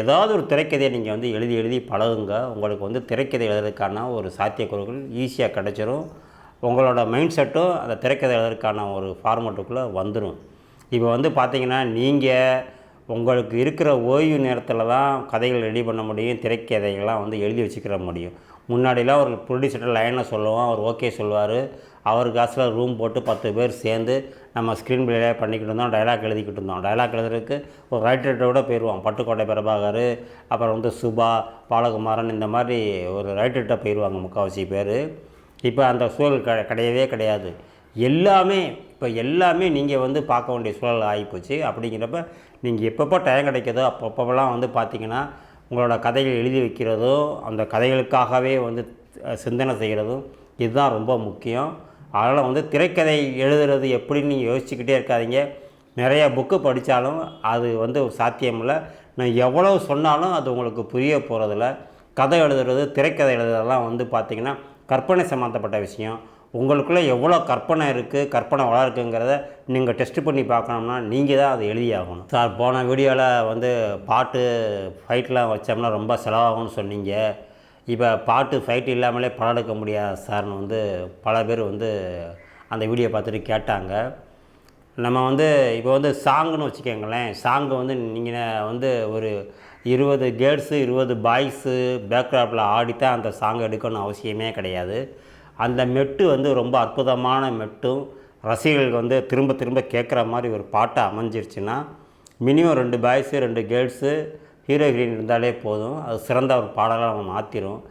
ஏதாவது ஒரு திரைக்கதையை நீங்கள் வந்து எழுதி எழுதி பழகுங்க. உங்களுக்கு வந்து திரைக்கதை எழுதுறதுக்கான ஒரு சாத்தியக்கூறுகள் ஈஸியாக கிடைச்சிரும். உங்களோட மைண்ட் செட்டும் அந்த திரைக்கதை எழுதுறதுக்கான ஒரு ஃபார்மேட்டுக்குள்ளே வந்துடும் இப்போ வந்து பார்த்திங்கன்னா நீங்கள் உங்களுக்கு இருக்கிற ஓய்வு நேரத்தில் தான் கதைகள் ரெடி பண்ண முடியும் திரைக்கதைகள்லாம் வந்து எழுதி வச்சுக்கிற முடியும். முன்னாடிலாம் ஒரு ப்ரொடியூசர்கிட்ட லைனை சொல்லுவோம் அவர் ஓகே சொல்லுவார். அவர் காசில் ரூம் போட்டு பத்து பேர் சேர்ந்து நம்ம ஸ்க்ரீன் பிளே பண்ணிக்கிட்டு இருந்தோம் டைலாக் எழுதிக்கிட்டு இருந்தோம். டைலாக் எழுதுறதுக்கு ஒரு ரைட்டர்கிட்ட போயிடுவோம் பட்டுக்கோட்டை பிரபாகர் அப்புறம் வந்து சுபா பாலகுமாரன் இந்த மாதிரி ஒரு ரைட்டர்கிட்ட போயிடுவாங்க முக்கால்வாசி பேர். இப்போ அந்த சூழல் க கிடையவே கிடையாது. எல்லாமே இப்போ எல்லாமே நீங்கள் வந்து பார்க்க வேண்டிய சூழல் ஆகிப்போச்சு. அப்படிங்கிறப்ப நீங்கள் எப்பப்போ டைம் கிடைக்கிதோ அப்பப்போலாம் வந்து பார்த்தீங்கன்னா உங்களோட கதைகள் எழுதி வைக்கிறதோ அந்த கதைகளுக்காகவே வந்து சிந்தனை செய்கிறதும் இதுதான் ரொம்ப முக்கியம். அதனால் வந்து திரைக்கதை எழுதுறது எப்படின்னு நீங்கள் யோசிச்சுக்கிட்டே இருக்காதீங்க. நிறைய புக்கு படித்தாலும் அது வந்து சாத்தியமில்லை. நான் எவ்வளோ சொன்னாலும் அது உங்களுக்கு புரிய போகிறதில்ல கதை எழுதுறது திரைக்கதை எழுதுறதெல்லாம் வந்து பார்த்திங்கன்னா கற்பனை சம்மந்தப்பட்ட விஷயம். உங்களுக்குள்ளே எவ்வளோ கற்பனை இருக்குது கற்பனை வளர்க்குங்கிறத நீங்கள் டெஸ்ட் பண்ணி பார்க்கணும்னா நீங்கள் தான் அதை எழுதியாகணும் சார் போன வீடியோவில் வந்து பாட்டு ஃபைட்லாம் வச்சோம்னா ரொம்ப செலவாகும்னு சொன்னீங்க. இப்போ பாட்டு ஃபைட் இல்லாமலே படம் எடுக்க முடியாது சார்னு வந்து பல பேர் வந்து அந்த வீடியோ பார்த்துட்டு கேட்டாங்க. நம்ம வந்து இப்போ வந்து சாங்குன்னு வச்சுக்கோங்களேன். சாங்கு வந்து நீங்கள் வந்து ஒரு இருபது கேர்ள்ஸு இருபது பாய்ஸு பேக்ராப்பில் ஆடித்தான் அந்த சாங் எடுக்கணும் அவசியமே கிடையாது. அந்த மெட்டு வந்து ரொம்ப அற்புதமான மெட்டும் ரசிகர்களுக்கு வந்து திரும்ப திரும்ப கேட்குற மாதிரி ஒரு பாட்டை அமைஞ்சிருச்சுன்னா மினிமம் ரெண்டு பாய்ஸு ரெண்டு கேர்ள்ஸு ஹீரோ ஹீரோயின் இருந்தாலே போதும். அது சிறந்த ஒரு பாடலாக அவங்க மாற்றிடும்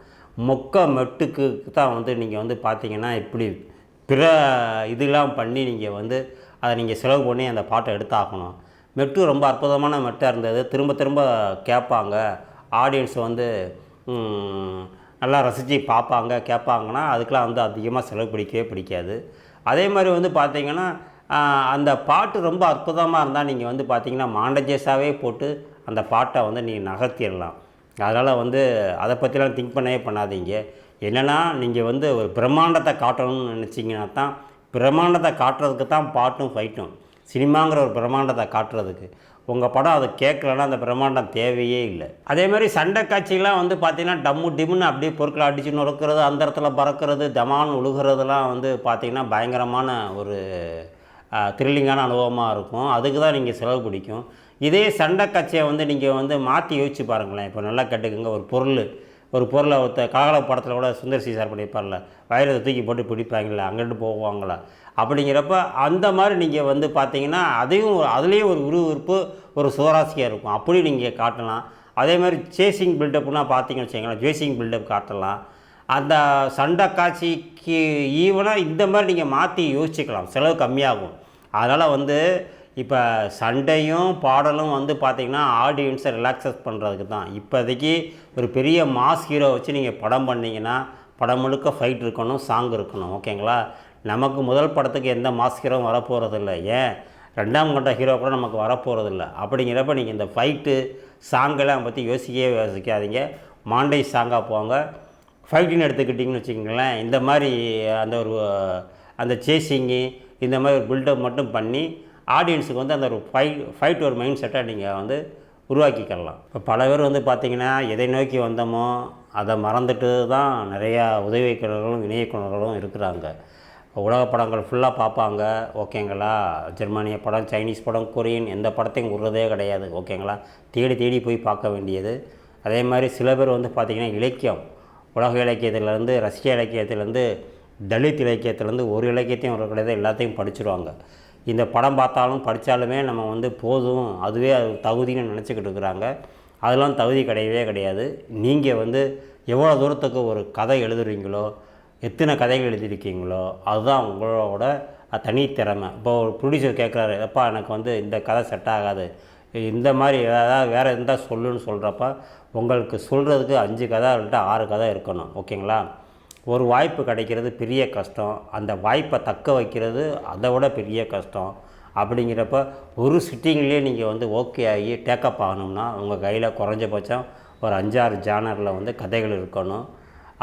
மொக்க மெட்டுக்கு தான் வந்து நீங்கள் வந்து பார்த்தீங்கன்னா இப்படி பிற இதெல்லாம் பண்ணி நீங்கள் வந்து அதை நீங்கள் செலவு பண்ணி அந்த பாட்டை எடுத்தாகணும். மெட்டு ரொம்ப அற்புதமான மெட்டாக இருந்தது. திரும்ப திரும்ப கேட்பாங்க. ஆடியன்ஸ் வந்து நல்லா ரசித்து பார்ப்பாங்க கேட்பாங்கன்னா அதுக்கெலாம் வந்து அதிகமாக செலவு பிடிக்கவே பிடிக்காது. அதே மாதிரி வந்து பார்த்திங்கன்னா அந்த பாட்டு ரொம்ப அற்புதமாக இருந்தால் நீங்கள் வந்து பார்த்தீங்கன்னா மாண்டஜேஸாகவே போட்டு அந்த பாட்டை வந்து நீங்கள் நகர்த்திடலாம். அதனால் வந்து அதை பற்றிலாம் திங்க் பண்ணவே பண்ணாதீங்க. என்னென்னா நீங்கள் வந்து ஒரு பிரம்மாண்டத்தை காட்டணும்னு நினச்சிங்கன்னா தான் பிரம்மாண்டத்தை காட்டுறதுக்கு தான் பாட்டும் ஃபைட்டும். சினிமாங்கிற ஒரு பிரம்மாண்டத்தை காட்டுறதுக்கு. உங்கள் படம் அதை கேட்கலன்னா அந்த பிரம்மாண்டம் தேவையே இல்லை. அதே மாதிரி சண்டை காட்சிகள்லாம் வந்து பார்த்தீங்கன்னா டம்மு டிம்முன்னு அப்படியே பொருட்களை அடிச்சு நொறுக்கிறது அந்த இடத்துல பறக்கிறது தமான்னு உழுகிறதுலாம் வந்து பார்த்திங்கன்னா பயங்கரமான ஒரு த்ரில்லிங்கான அனுபவமாக இருக்கும். அதுக்கு தான் நீங்கள் செலவு பிடிக்கும். இதே சண்டை காட்சியை வந்து நீங்கள் வந்து மாற்றி யோசிச்சு பாருங்களேன். இப்போ நல்லா கேட்டுக்கோங்க. ஒரு பொருள் ஒரு பொருளை ஒருத்த கலகல படத்தில் கூட சுந்தர் சி சார் பண்ணியிருப்பார்ல. வயலத்தை தூக்கி போட்டு பிடிப்பாங்களே அங்கிட்டு போவாங்களா? அப்படிங்கிறப்ப அந்த மாதிரி நீங்கள் வந்து பார்த்தீங்கன்னா அதையும் ஒரு- அதுலேயும் ஒரு உருவிருப்பு ஒரு சுவராசியாக இருக்கும். அப்படி நீங்கள் காட்டலாம். அதே மாதிரி சேசிங் பில்டப்னா பார்த்தீங்கன்னு வச்சுக்கோங்களேன் ஜேசிங் பில்டப் காட்டலாம். அந்த சண்டை காட்சிக்கு ஈவனாக இந்த மாதிரி நீங்கள் மாற்றி யோசிச்சுக்கலாம். செலவு கம்மியாகும். அதனால் வந்து இப்போ சண்டையும் பாடலும் வந்து பார்த்திங்கன்னா ஆடியன்ஸை ரிலாக்ஸஸ் பண்ணுறதுக்கு தான். இப்போதைக்கு ஒரு பெரிய மாஸ் ஹீரோ வச்சு நீங்கள் படம் பண்ணீங்கன்னா படம் முழுக்க ஃபைட் இருக்கணும் சாங் இருக்கணும். ஓகேங்களா நமக்கு முதல் படத்துக்கு எந்த மாஸ் ஹீரோவும் வரப்போகிறதில்ல ஏன்? ரெண்டாம் கட்ட ஹீரோ கூட நமக்கு வரப்போகிறதில்ல அப்படிங்கிறப்ப நீங்கள் இந்த ஃபைட்டு சாங்கெல்லாம் பற்றி யோசிக்கவே யோசிக்காதீங்க. மாண்டை சாங்காக போங்க. ஃபைட்டின்னு எடுத்துக்கிட்டிங்கன்னு வச்சுக்கோங்களேன். இந்த மாதிரி அந்த ஒரு அந்த சேசிங்கு இந்த மாதிரி ஒரு பில்டப் மட்டும் பண்ணி ஆடியன்ஸுக்கு வந்து அந்த ஒரு ஃபைட் ஃபைட் ஒரு மைண்ட் செட்டை நீங்கள் வந்து உருவாக்கிக்கலாம். இப்போ பல பேர் வந்து பார்த்திங்கன்னா எதை நோக்கி வந்தோமோ அதை மறந்துட்டு தான் நிறையா உதவி இயக்குநர்களும் இணை இயக்குநர்களும் இருக்கிறாங்க. உலக படங்கள் ஃபுல்லாக பார்ப்பாங்க. ஓகேங்களா? ஜெர்மானிய படம் சைனீஸ் படம் கொரியன் எந்த படத்தையும் விடுறதே கிடையாது. ஓகேங்களா? தேடி தேடி போய் பார்க்க வேண்டியது. அதே மாதிரி சில பேர் வந்து பார்த்திங்கன்னா இலக்கியம். உலக இலக்கியத்திலேருந்து ரஷ்ய இலக்கியத்திலேருந்து தலித் இலக்கியத்திலேருந்து ஒரு இலக்கியத்தையும் ஒரு கிடையாது எல்லாத்தையும் படிச்சுருவாங்க. இந்த படம் பார்த்தாலும் படித்தாலுமே நம்ம வந்து போதும். அதுவே அது தகுதின்னு நினச்சிக்கிட்டு இருக்கிறாங்க. அதெல்லாம் தகுதி கிடையவே கிடையாது. நீங்கள் வந்து எவ்வளோ தூரத்துக்கு ஒரு கதை எழுதுறீங்களோ எத்தனை கதைகள் எழுதியிருக்கீங்களோ அதுதான் உங்களோட தனித்திறமை இப்போ ஒரு ப்ரொடியூசர் கேட்குறாரு எப்பா எனக்கு வந்து இந்த கதை செட் ஆகாது. இந்த மாதிரி ஏதாவது வேறு இருந்தால் சொல்லுன்னு சொல்கிறப்ப உங்களுக்கு சொல்கிறதுக்கு அஞ்சு கதை இல்லைட்டா ஆறு கதை இருக்கணும் ஓகேங்களா? ஒரு வாய்ப்பு கிடைக்கிறது பெரிய கஷ்டம். அந்த வாய்ப்பை தக்க வைக்கிறது அதை விட பெரிய கஷ்டம். அப்படிங்கிறப்ப ஒரு சிட்டிங்லேயே நீங்கள் வந்து ஓகே ஆகி டேக்கப் ஆகணும்னா உங்கள் கையில் குறைஞ்சபட்சம் ஒரு அஞ்சாறு ஜானரில் வந்து கதைகள் இருக்கணும்.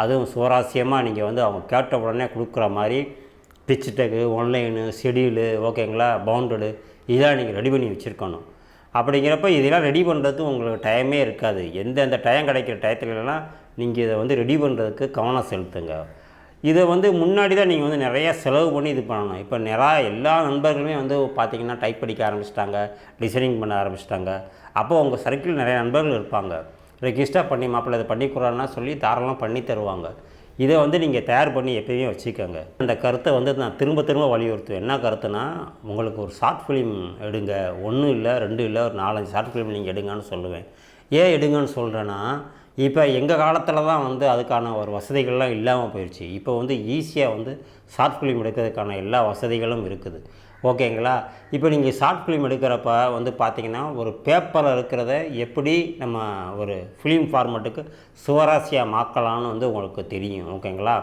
அதுவும் சுவாரஸ்யமாக நீங்கள் வந்து அவங்க கேட்ட உடனே கொடுக்குற மாதிரி பிச் டெக்கு ஒன்லைனு ஷெடியூலு ஓகேங்களா? பவுண்டடு இதெல்லாம் நீங்கள் ரெடி பண்ணி வச்சுருக்கணும். அப்படிங்கிறப்ப இதெல்லாம் ரெடி பண்ணுறதுக்கு உங்களுக்கு டைமே இருக்காது. எந்தெந்த டைம் கிடைக்கிற டயத்துலலாம் நீங்கள் இதை வந்து ரெடி பண்ணுறதுக்கு கவனம் செலுத்துங்க. இதை வந்து முன்னாடி தான் நீங்கள் வந்து நிறையா செலவு பண்ணி இது பண்ணணும். இப்போ நிறையா எல்லா நண்பர்களுமே வந்து பார்த்தீங்கன்னா டைப் படிக்க ஆரம்பிச்சிட்டாங்க டிசைனிங் பண்ண ஆரம்பிச்சிட்டாங்க. அப்போ உங்கள் சர்க்கிள் நிறைய நண்பர்கள் இருப்பாங்க. ரெஜிஸ்டர் பண்ணி மாப்பிள்ளை இதை பண்ணி சொல்லி தாராளமாக பண்ணி தருவாங்க. இதை வந்து நீங்கள் தயார் பண்ணி எப்பயுமே வச்சுக்கோங்க. அந்த கருத்தை வந்து நான் திரும்ப திரும்ப வலியுறுத்துவேன். என்ன கருத்துனா உங்களுக்கு ஒரு ஷார்ட் ஃபிலிம் எடுங்க. ஒன்றும் இல்லை ரெண்டு இல்லை ஒரு நாலஞ்சு ஷார்ட் ஃபிலிம் நீங்கள் எடுங்கன்னு சொல்லுவேன். ஏன் எடுங்கன்னு சொல்கிறேன்னா இப்போ எங்கள் காலத்தில் தான் வந்து அதுக்கான ஒரு வசதிகள்லாம் இல்லாமல் போயிடுச்சு இப்போ வந்து ஈஸியாக வந்து ஷார்ட் ஃபிலிம் எடுக்கிறதுக்கான எல்லா வசதிகளும் இருக்குது. ஓகேங்களா? இப்போ நீங்கள் ஷார்ட் ஃபிலிம் எடுக்கிறப்ப வந்து பார்த்திங்கன்னா ஒரு பேப்பரில் இருக்கிறத எப்படி நம்ம ஒரு ஃபிலிம் ஃபார்மேட்டுக்கு சுவராசியாக மாக்கலாம்னு வந்து உங்களுக்கு தெரியும் ஓகேங்களா?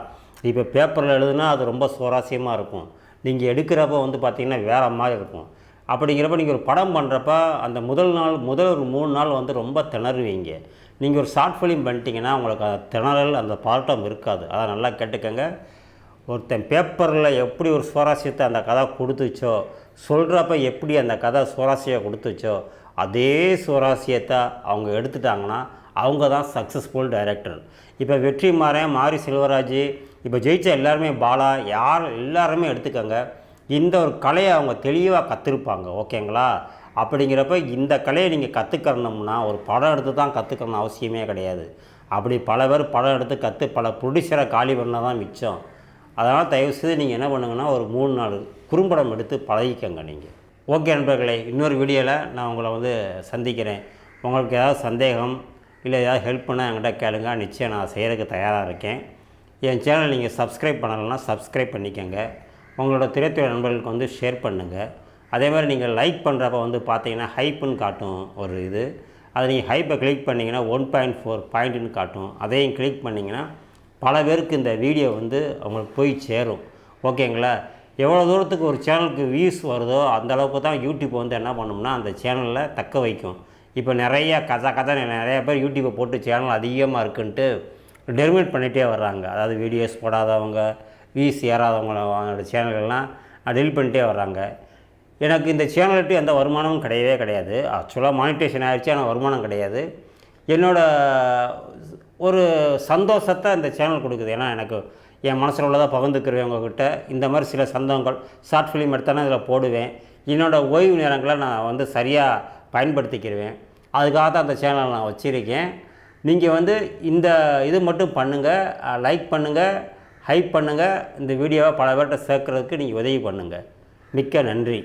இப்போ பேப்பரில் எழுதுனா அது ரொம்ப சுவாரஸ்யமாக இருக்கும். நீங்கள் எடுக்கிறப்ப வந்து பார்த்திங்கன்னா வேறு மாதிரி இருக்கும். அப்படிங்கிறப்ப நீங்கள் ஒரு படம் பண்ணுறப்ப அந்த முதல் நாள் முதல் ஒரு மூணு நாள் வந்து ரொம்ப திணறுவீங்க. நீங்கள் ஒரு ஷார்ட் ஃபிலிம் பண்ணிட்டீங்கன்னா உங்களுக்கு அந்த திணறல் அந்த பாட்டம் இருக்காது. அதை நல்லா கேட்டுக்கோங்க. ஒருத்தன் பேப்பரில் எப்படி ஒரு சுவாரஸ்யத்தை அந்த கதை கொடுத்துச்சோ சொல்கிறப்ப எப்படி அந்த கதை சுவாரஸ்யம் கொடுத்துச்சோ அதே சுவாரஸ்யத்தை அவங்க எடுத்துட்டாங்கன்னா அவங்க தான் சக்ஸஸ்ஃபுல் டைரக்டர் இப்போ வெற்றிமாறன் மாரி செல்வராஜ் இப்போ ஜெயிச்ச எல்லாருமே பாலா யார் எல்லாருமே எடுத்துக்கோங்க இந்த ஒரு கலையை அவங்க தெளிவாக கற்றுருப்பாங்க ஓகேங்களா? அப்படிங்கிறப்ப இந்த கலையை நீங்கள் கற்றுக்கறணும்னா ஒரு படம் எடுத்து தான் கற்றுக்கணும் அவசியமே கிடையாது. அப்படி பல பேர் படம் எடுத்து கற்று பல ப்ரொடியூசரை காலி பண்ண தான் மிச்சம். அதனால் தயவுசெய்து நீங்கள் என்ன பண்ணுங்கன்னா ஒரு மூணு நாள் குறும்படம் எடுத்து பழகிக்கங்க நீங்கள். ஓகே நண்பர்களே இன்னொரு வீடியோவில் நான் உங்களை வந்து சந்திக்கிறேன். உங்களுக்கு ஏதாவது சந்தேகம் இல்லை ஏதாவது ஹெல்ப் பண்ணால் என்கிட்ட கேளுங்க. நிச்சயம் நான் செய்கிறதுக்கு தயாராக இருக்கேன். என் சேனல் நீங்கள் சப்ஸ்கிரைப் பண்ணலைன்னா சப்ஸ்கிரைப் பண்ணிக்கோங்க. உங்களோட திரைத்துறை நண்பர்களுக்கு வந்து ஷேர் பண்ணுங்கள் அதே மாதிரி நீங்கள் லைக் பண்ணுறப்ப வந்து பார்த்தீங்கன்னா ஹைப்புன்னு காட்டும் ஒரு இது. அதை நீங்கள் ஹைப்பை கிளிக் பண்ணிங்கன்னா ஒன் பாயிண்ட் ஃபோர் பாயிண்ட்டுன்னு காட்டும். அதையும் கிளிக் பண்ணிங்கன்னா பல பேருக்கு இந்த வீடியோ வந்து அவங்களுக்கு போய் சேரும். ஓகேங்களா? எவ்வளோ தூரத்துக்கு ஒரு சேனலுக்கு வியூஸ் வருதோ அந்த அளவுக்கு தான் யூடியூப் வந்து என்ன பண்ணும்னா அந்த சேனலில் தக்க வைக்கும். இப்போ நிறைய கதை கதை நிறைய பேர் யூடியூப்பை போட்டு சேனல் அதிகமாக இருக்குன்ட்டு டெர்மினேட் பண்ணிகிட்டே வர்றாங்க. அதாவது வீடியோஸ் போடாதவங்க வியூஸ் ஏறாதவங்க சேனல்கள்லாம் டெலிட் பண்ணிட்டே வர்றாங்க. எனக்கு இந்த சேனல்ட்டு எந்த வருமானமும் கிடையவே கிடையாது. ஆக்சுவலாக மானிட்டேஷன் ஆகிடுச்சு ஆனால் வருமானம் கிடையாது. என்னோடய ஒரு சந்தோஷத்தை இந்த சேனல் கொடுக்குது. ஏன்னா எனக்கு என் மனசில் உள்ளதாக பகிர்ந்துக்கிறேன் உங்ககிட்ட இந்த மாதிரி சில சந்தங்கள் ஷார்ட் ஃபிலிம் எடுத்தானே இதில் போடுவேன். என்னோடய ஓய்வு நேரங்களை நான் வந்து சரியாக பயன்படுத்திக்கிடுவேன் அதுக்காக தான் அந்த சேனலை நான் வச்சுருக்கேன். நீங்கள் வந்து இந்த இது மட்டும் பண்ணுங்கள் லைக் பண்ணுங்கள் ஹைப் பண்ணுங்கள் இந்த வீடியோவை பல பேர்கிட்ட சேர்க்குறதுக்கு நீங்கள் உதவி பண்ணுங்கள் மிக்க நன்றி.